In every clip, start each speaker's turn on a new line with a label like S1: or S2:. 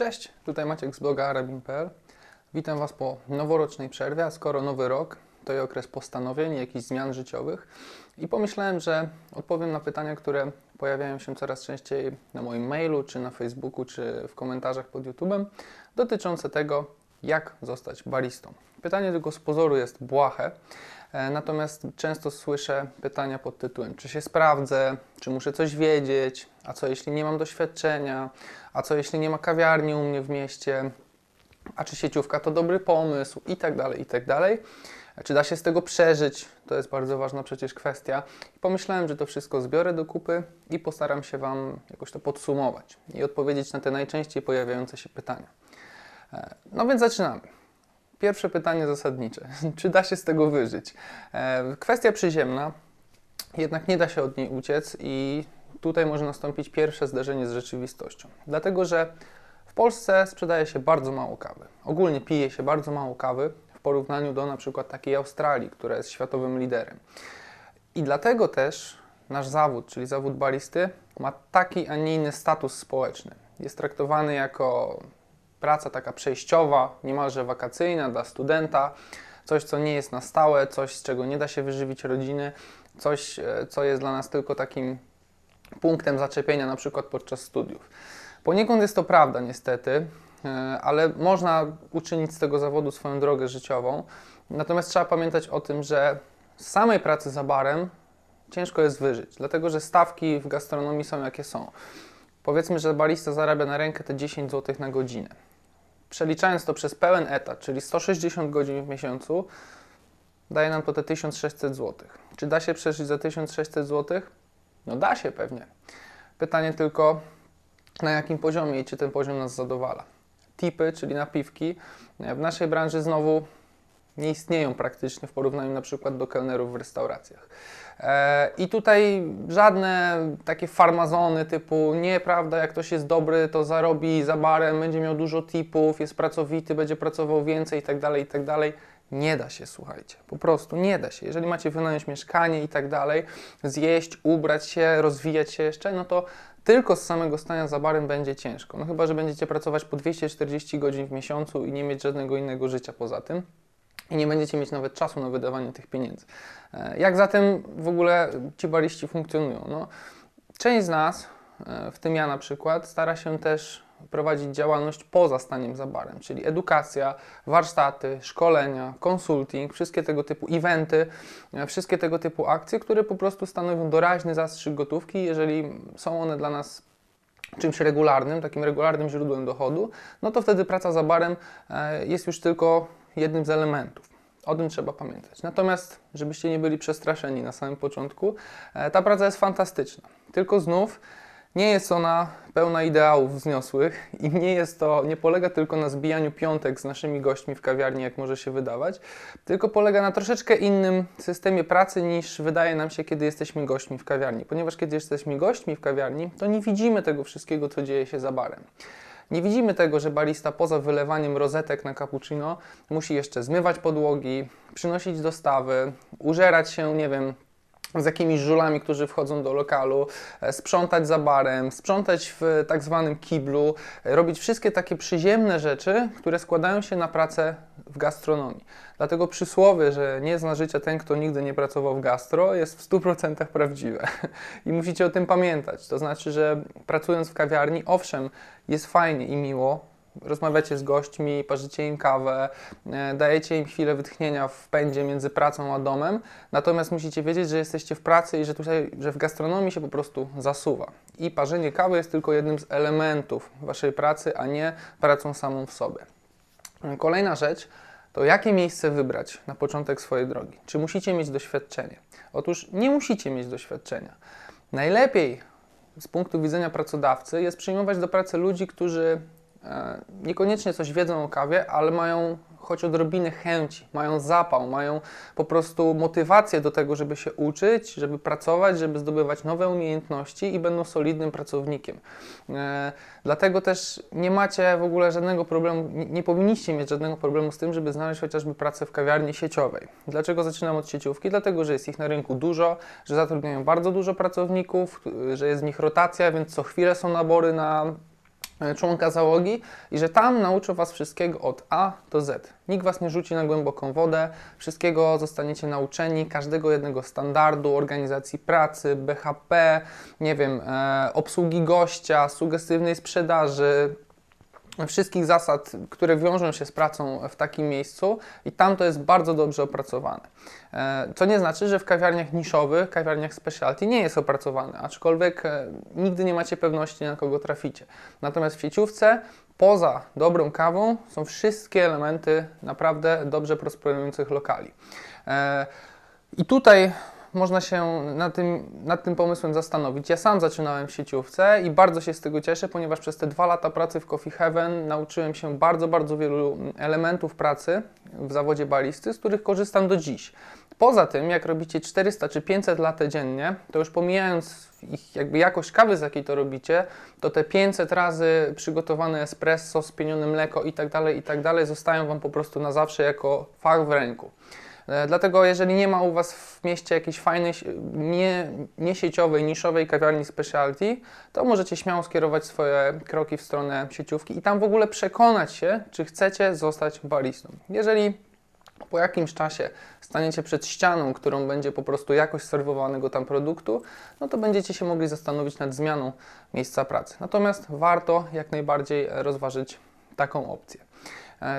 S1: Cześć, tutaj Maciek z bloga arabin.pl. Witam Was po noworocznej przerwie, a skoro nowy rok, to i okres postanowień, jakichś zmian życiowych. I pomyślałem, że odpowiem na pytania, które pojawiają się coraz częściej na moim mailu, czy na Facebooku, czy w komentarzach pod YouTube'em, dotyczące tego, jak zostać baristą. Pytanie tylko z pozoru jest błahe, e, natomiast często słyszę pytania pod tytułem, czy się sprawdzę, czy muszę coś wiedzieć, a co jeśli nie mam doświadczenia, a co jeśli nie ma kawiarni u mnie w mieście, a czy sieciówka to dobry pomysł i tak dalej, i tak dalej. Czy da się z tego przeżyć? To jest bardzo ważna przecież kwestia. Pomyślałem, że to wszystko zbiorę do kupy i postaram się Wam jakoś to podsumować i odpowiedzieć na te najczęściej pojawiające się pytania. E, No więc zaczynamy. Pierwsze pytanie zasadnicze. Czy da się z tego wyżyć? E, Kwestia przyziemna, jednak nie da się od niej uciec i tutaj może nastąpić pierwsze zderzenie z rzeczywistością. Dlatego, że w Polsce sprzedaje się bardzo mało kawy. Ogólnie pije się bardzo mało kawy w porównaniu do na przykład takiej Australii, która jest światowym liderem. I dlatego też nasz zawód, czyli zawód baristy, ma taki, a nie inny status społeczny. Jest traktowany jako praca taka przejściowa, niemalże wakacyjna dla studenta, coś, co nie jest na stałe, coś, z czego nie da się wyżywić rodziny, coś, e, co jest dla nas tylko takim punktem zaczepienia, na przykład podczas studiów. Poniekąd jest to prawda, niestety, e, ale można uczynić z tego zawodu swoją drogę życiową. Natomiast trzeba pamiętać o tym, że z samej pracy za barem ciężko jest wyżyć, dlatego że stawki w gastronomii są jakie są. Powiedzmy, że barista zarabia na rękę te 10 zł na godzinę. Przeliczając to przez pełen etat, czyli 160 godzin w miesiącu, daje nam to te 1600 zł. Czy da się przeżyć za 1600 zł? No da się pewnie. Pytanie tylko, na jakim poziomie i czy ten poziom nas zadowala. Tipy, czyli napiwki, w naszej branży znowu nie istnieją praktycznie w porównaniu na przykład do kelnerów w restauracjach. E, I tutaj żadne takie farmazony typu nie, prawda, jak ktoś jest dobry, to zarobi za barem, będzie miał dużo tipów, jest pracowity, będzie pracował więcej i tak dalej, i tak. Nie da się, słuchajcie, po prostu nie da się. Jeżeli macie wynająć mieszkanie i tak dalej, zjeść, ubrać się, rozwijać się jeszcze, no to tylko z samego stania za barem będzie ciężko. No chyba, że będziecie pracować po 240 godzin w miesiącu i nie mieć żadnego innego życia poza tym i nie będziecie mieć nawet czasu na wydawanie tych pieniędzy. E, Jak zatem w ogóle ci bariści funkcjonują? No, część z nas, e, w tym ja na przykład, stara się też prowadzić działalność poza staniem za barem, czyli edukacja, warsztaty, szkolenia, konsulting, wszystkie tego typu eventy, e, wszystkie tego typu akcje, które po prostu stanowią doraźny zastrzyk gotówki, jeżeli są one dla nas czymś regularnym, takim regularnym źródłem dochodu, no to wtedy praca za barem jest już tylko jednym z elementów. O tym trzeba pamiętać. Natomiast, żebyście nie byli przestraszeni na samym początku, e, ta praca jest fantastyczna. Tylko znów nie jest ona pełna ideałów wzniosłych i nie jest to, nie polega tylko na zbijaniu piątek z naszymi gośćmi w kawiarni, jak może się wydawać, tylko polega na troszeczkę innym systemie pracy niż wydaje nam się, kiedy jesteśmy gośćmi w kawiarni. Ponieważ kiedy jesteśmy gośćmi w kawiarni, to nie widzimy tego wszystkiego, co dzieje się za barem. Nie widzimy tego, że barista poza wylewaniem rozetek na cappuccino musi jeszcze zmywać podłogi, przynosić dostawy, użerać się, nie wiem, z jakimiś żulami, którzy wchodzą do lokalu, e, sprzątać za barem, sprzątać w tak zwanym kiblu, e, robić wszystkie takie przyziemne rzeczy, które składają się na pracę w gastronomii. Dlatego przysłowie, że nie zna życia ten, kto nigdy nie pracował w gastro, jest w 100% prawdziwe. I musicie o tym pamiętać. To znaczy, że pracując w kawiarni, owszem, jest fajnie i miło, rozmawiacie z gośćmi, parzycie im kawę, e, dajecie im chwilę wytchnienia w pędzie między pracą a domem, natomiast musicie wiedzieć, że jesteście w pracy i że tutaj, że w gastronomii się po prostu zasuwa. I parzenie kawy jest tylko jednym z elementów waszej pracy, a nie pracą samą w sobie. Kolejna rzecz to jakie miejsce wybrać na początek swojej drogi? Czy musicie mieć doświadczenie? Otóż nie musicie mieć doświadczenia. Najlepiej z punktu widzenia pracodawcy jest przyjmować do pracy ludzi, którzy niekoniecznie coś wiedzą o kawie, ale mają choć odrobinę chęci, mają zapał, mają po prostu motywację do tego, żeby się uczyć, żeby pracować, żeby zdobywać nowe umiejętności i będą solidnym pracownikiem. E, dlatego też nie macie w ogóle żadnego problemu, nie, powinniście mieć żadnego problemu z tym, żeby znaleźć chociażby pracę w kawiarni sieciowej. Dlaczego zaczynam od sieciówki? Dlatego, że jest ich na rynku dużo, że zatrudniają bardzo dużo pracowników, że jest w nich rotacja, więc co chwilę są nabory na e, członka załogi i że tam nauczą Was wszystkiego od A do Z. Nikt Was nie rzuci na głęboką wodę, wszystkiego zostaniecie nauczeni, każdego jednego standardu, organizacji pracy, BHP, nie wiem, e, obsługi gościa, sugestywnej sprzedaży, wszystkich zasad, które wiążą się z pracą w takim miejscu i tam to jest bardzo dobrze opracowane. E, Co nie znaczy, że w kawiarniach niszowych, kawiarniach specialty nie jest opracowane, aczkolwiek e, nigdy nie macie pewności, na kogo traficie. Natomiast w sieciówce, poza dobrą kawą, są wszystkie elementy naprawdę dobrze prosperujących lokali. E, I tutaj można się nad tym, nad tym pomysłem zastanowić. Ja sam zaczynałem w sieciówce i bardzo się z tego cieszę, ponieważ przez te dwa lata pracy w Coffee Heaven nauczyłem się bardzo, bardzo wielu elementów pracy w zawodzie balisty, z których korzystam do dziś. Poza tym, jak robicie 400 czy 500 lat dziennie, to już pomijając ich jakby jakość kawy, z jakiej to robicie, to te 500 razy przygotowane espresso, spienione mleko i tak dalej, i tak dalej zostają Wam po prostu na zawsze jako fach w ręku. E, Dlatego jeżeli nie ma u Was w mieście jakiejś fajnej, nie, nie sieciowej, niszowej kawiarni specialty, to możecie śmiało skierować swoje kroki w stronę sieciówki i tam w ogóle przekonać się, czy chcecie zostać baristą. Jeżeli po jakimś czasie staniecie przed ścianą, którą będzie po prostu jakość serwowanego tam produktu, no to będziecie się mogli zastanowić nad zmianą miejsca pracy. Natomiast warto jak najbardziej rozważyć taką opcję.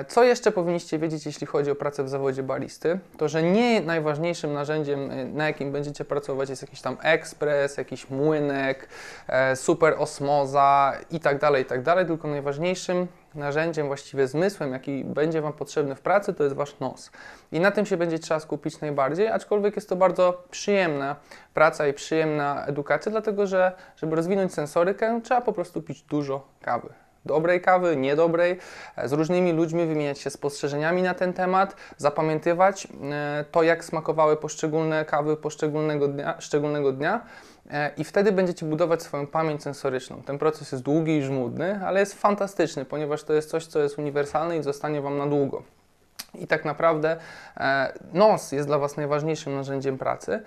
S1: Co jeszcze powinniście wiedzieć, jeśli chodzi o pracę w zawodzie baristy? To, że nie najważniejszym narzędziem, e, na jakim będziecie pracować, jest jakiś tam ekspres, jakiś młynek, e, super osmoza i tak dalej, i tak tylko najważniejszym narzędziem, właściwie zmysłem, jaki będzie Wam potrzebny w pracy, to jest Wasz nos. I na tym się będzie trzeba skupić najbardziej, aczkolwiek jest to bardzo przyjemna praca i przyjemna edukacja, dlatego że, żeby rozwinąć sensorykę, trzeba po prostu pić dużo kawy dobrej kawy, niedobrej, e, z różnymi ludźmi wymieniać się spostrzeżeniami na ten temat, zapamiętywać e, to, jak smakowały poszczególne kawy poszczególnego dnia, szczególnego dnia e, i wtedy będziecie budować swoją pamięć sensoryczną. Ten proces jest długi i żmudny, ale jest fantastyczny, ponieważ to jest coś, co jest uniwersalne i zostanie Wam na długo. I tak naprawdę nos jest dla Was najważniejszym narzędziem pracy.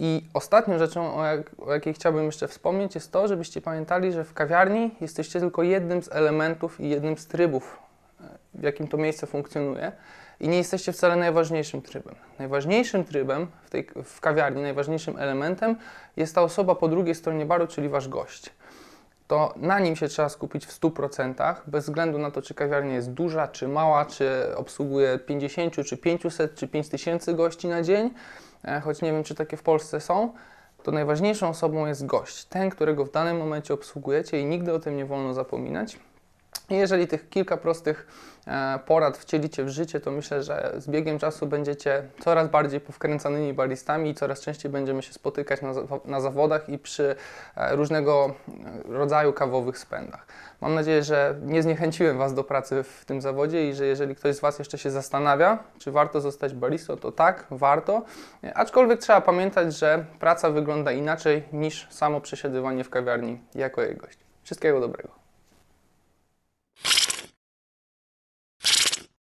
S1: I ostatnią rzeczą, o, jak, o jakiej chciałbym jeszcze wspomnieć, jest to, żebyście pamiętali, że w kawiarni jesteście tylko jednym z elementów i jednym z trybów, e, w jakim to miejsce funkcjonuje. I nie jesteście wcale najważniejszym trybem. Najważniejszym trybem w, tej, w kawiarni, najważniejszym elementem jest ta osoba po drugiej stronie baru, czyli Wasz gość to na nim się trzeba skupić w 100%, bez względu na to, czy kawiarnia jest duża, czy mała, czy obsługuje 50, czy 500, czy 5000 gości na dzień, choć nie wiem, czy takie w Polsce są, to najważniejszą osobą jest gość, ten, którego w danym momencie obsługujecie i nigdy o tym nie wolno zapominać. Jeżeli tych kilka prostych e, porad wcielicie w życie, to myślę, że z biegiem czasu będziecie coraz bardziej powkręcanymi baristami i coraz częściej będziemy się spotykać na, zawo- na zawodach i przy e, różnego e, rodzaju kawowych spędach. Mam nadzieję, że nie zniechęciłem Was do pracy w tym zawodzie i że jeżeli ktoś z Was jeszcze się zastanawia, czy warto zostać baristą, to tak, warto. Aczkolwiek trzeba pamiętać, że praca wygląda inaczej niż samo przesiadywanie w kawiarni jako jej gość. Wszystkiego dobrego.